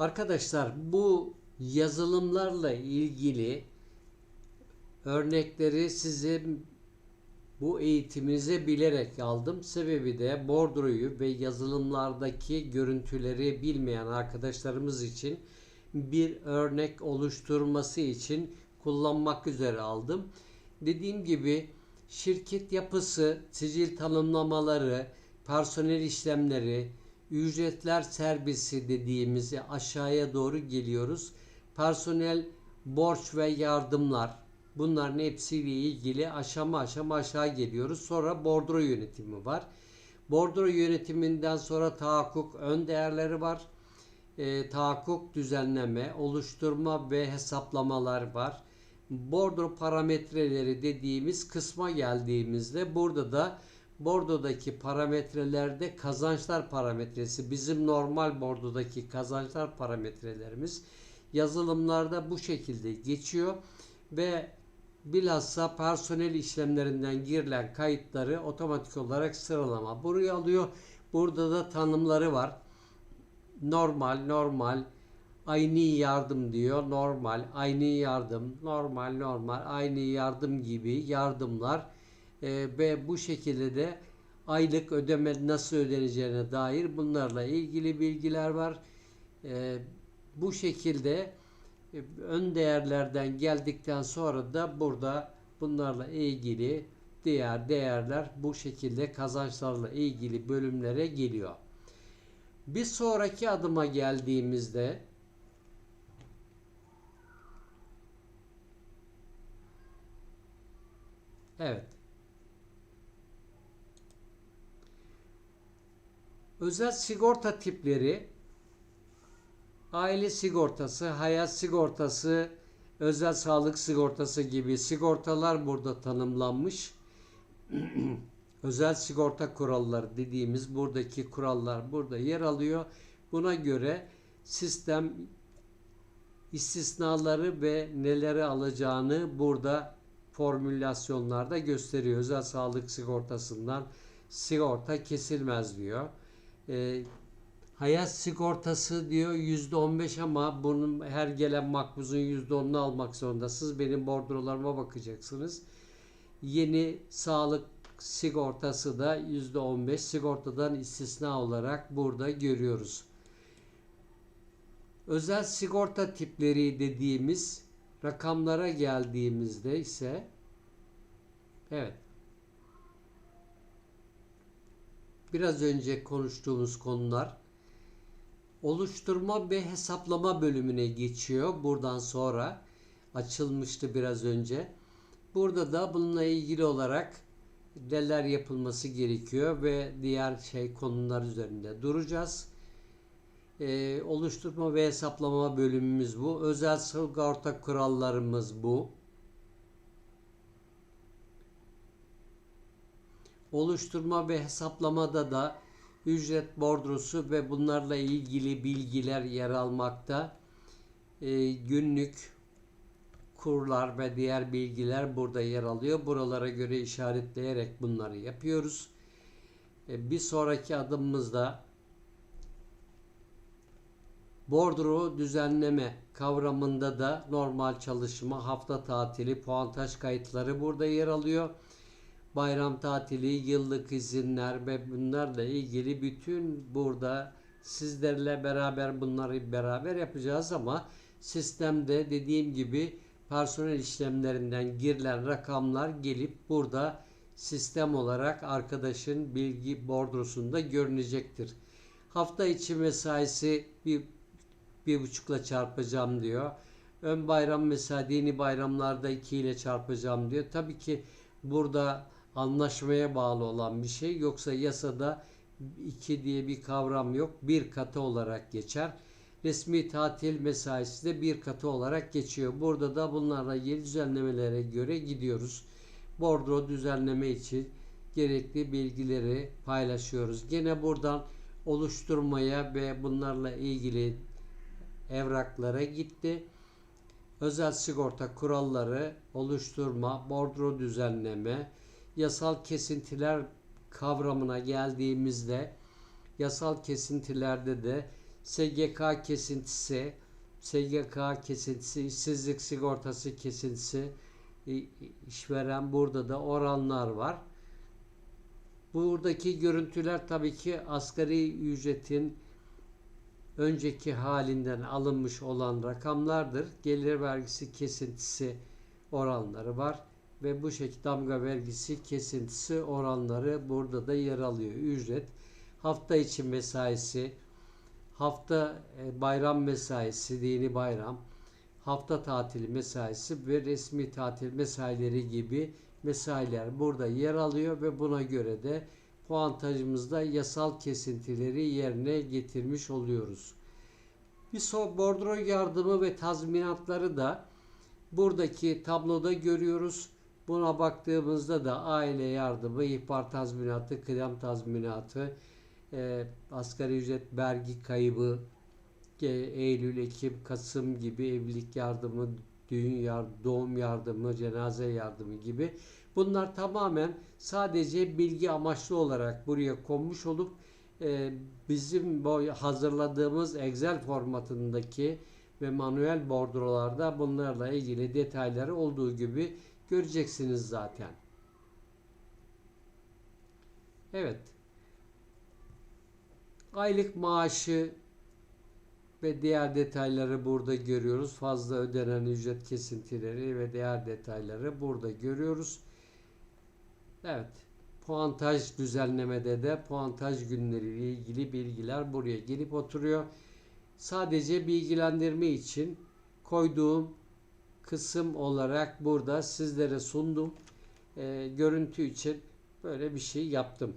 Arkadaşlar bu yazılımlarla ilgili örnekleri size bu eğitiminize bilerek aldım. Sebebi de bordroyu ve yazılımlardaki görüntüleri bilmeyen arkadaşlarımız için bir örnek oluşturması için kullanmak üzere aldım. Dediğim gibi şirket yapısı, sicil tanımlamaları, personel işlemleri, ücretler servisi dediğimizi aşağıya doğru geliyoruz. Personel borç ve yardımlar bunların hepsiyle ilgili aşama aşama aşağı geliyoruz. Sonra bordro yönetimi var. Bordro yönetiminden sonra tahakkuk ön değerleri var. E, tahakkuk düzenleme, oluşturma ve hesaplamalar var. Bordro parametreleri dediğimiz kısma geldiğimizde burada da bordodaki parametrelerde kazançlar parametresi bizim normal bordodaki kazançlar parametrelerimiz yazılımlarda bu şekilde geçiyor ve bilhassa personel işlemlerinden girilen kayıtları otomatik olarak sıralama buraya alıyor. Burada da tanımları var. Normal, normal, aynı yardım diyor. Normal, aynı yardım, normal, normal, aynı yardım gibi yardımlar e, ve bu şekilde de aylık ödeme nasıl ödeneceğine dair bunlarla ilgili bilgiler var. E, bu şekilde e, ön değerlerden geldikten sonra da burada bunlarla ilgili diğer değerler bu şekilde kazançlarla ilgili bölümlere geliyor. Bir sonraki adıma geldiğimizde Evet. Özel sigorta tipleri aile sigortası, hayat sigortası, özel sağlık sigortası gibi sigortalar burada tanımlanmış. özel sigorta kuralları dediğimiz buradaki kurallar burada yer alıyor. Buna göre sistem istisnaları ve neleri alacağını burada formülasyonlarda gösteriyor. Özel sağlık sigortasından sigorta kesilmez diyor. E, hayat sigortası diyor yüzde on beş ama bunun her gelen makbuzun yüzde onunu almak zorundasınız. Benim bordrolarıma bakacaksınız. Yeni sağlık sigortası da yüzde on beş sigortadan istisna olarak burada görüyoruz. Özel sigorta tipleri dediğimiz rakamlara geldiğimizde ise evet biraz önce konuştuğumuz konular oluşturma ve hesaplama bölümüne geçiyor. Buradan sonra açılmıştı biraz önce. Burada da bununla ilgili olarak neler yapılması gerekiyor ve diğer şey konular üzerinde duracağız. Ee, oluşturma ve hesaplama bölümümüz bu. Özel sigorta kurallarımız bu. Oluşturma ve hesaplamada da ücret bordrosu ve bunlarla ilgili bilgiler yer almakta. Ee, günlük kurlar ve diğer bilgiler burada yer alıyor. Buralara göre işaretleyerek bunları yapıyoruz. Ee, bir sonraki adımımızda bordro düzenleme kavramında da normal çalışma, hafta tatili, puantaj kayıtları burada yer alıyor bayram tatili, yıllık izinler ve bunlarla ilgili bütün burada sizlerle beraber bunları beraber yapacağız ama sistemde dediğim gibi personel işlemlerinden girilen rakamlar gelip burada sistem olarak arkadaşın bilgi bordrosunda görünecektir. Hafta içi mesaisi bir, bir buçukla çarpacağım diyor. Ön bayram mesela dini bayramlarda iki ile çarpacağım diyor. Tabii ki burada anlaşmaya bağlı olan bir şey. Yoksa yasada iki diye bir kavram yok. Bir katı olarak geçer. Resmi tatil mesaisi de bir katı olarak geçiyor. Burada da bunlarla ilgili düzenlemelere göre gidiyoruz. Bordro düzenleme için gerekli bilgileri paylaşıyoruz. Gene buradan oluşturmaya ve bunlarla ilgili evraklara gitti. Özel sigorta kuralları oluşturma, bordro düzenleme, yasal kesintiler kavramına geldiğimizde yasal kesintilerde de SGK kesintisi, SGK kesintisi, işsizlik sigortası kesintisi, işveren burada da oranlar var. Buradaki görüntüler tabii ki asgari ücretin önceki halinden alınmış olan rakamlardır. Gelir vergisi kesintisi oranları var ve bu şekilde damga vergisi kesintisi oranları burada da yer alıyor. Ücret, hafta içi mesaisi, hafta e, bayram mesaisi, dini bayram, hafta tatili mesaisi ve resmi tatil mesaileri gibi mesailer burada yer alıyor ve buna göre de puantajımızda yasal kesintileri yerine getirmiş oluyoruz. Bir so bordro yardımı ve tazminatları da buradaki tabloda görüyoruz. Buna baktığımızda da aile yardımı, ihbar tazminatı, kıdem tazminatı, e, asgari ücret vergi kaybı, e, Eylül, Ekim, Kasım gibi evlilik yardımı, düğün yardımı, doğum yardımı, cenaze yardımı gibi bunlar tamamen sadece bilgi amaçlı olarak buraya konmuş olup e, bizim hazırladığımız Excel formatındaki ve manuel bordrolarda bunlarla ilgili detayları olduğu gibi göreceksiniz zaten. Evet. Aylık maaşı ve diğer detayları burada görüyoruz. Fazla ödenen ücret kesintileri ve diğer detayları burada görüyoruz. Evet. Puantaj düzenlemede de puantaj günleriyle ilgili bilgiler buraya gelip oturuyor. Sadece bilgilendirme için koyduğum kısım olarak burada sizlere sundum. Ee, görüntü için böyle bir şey yaptım.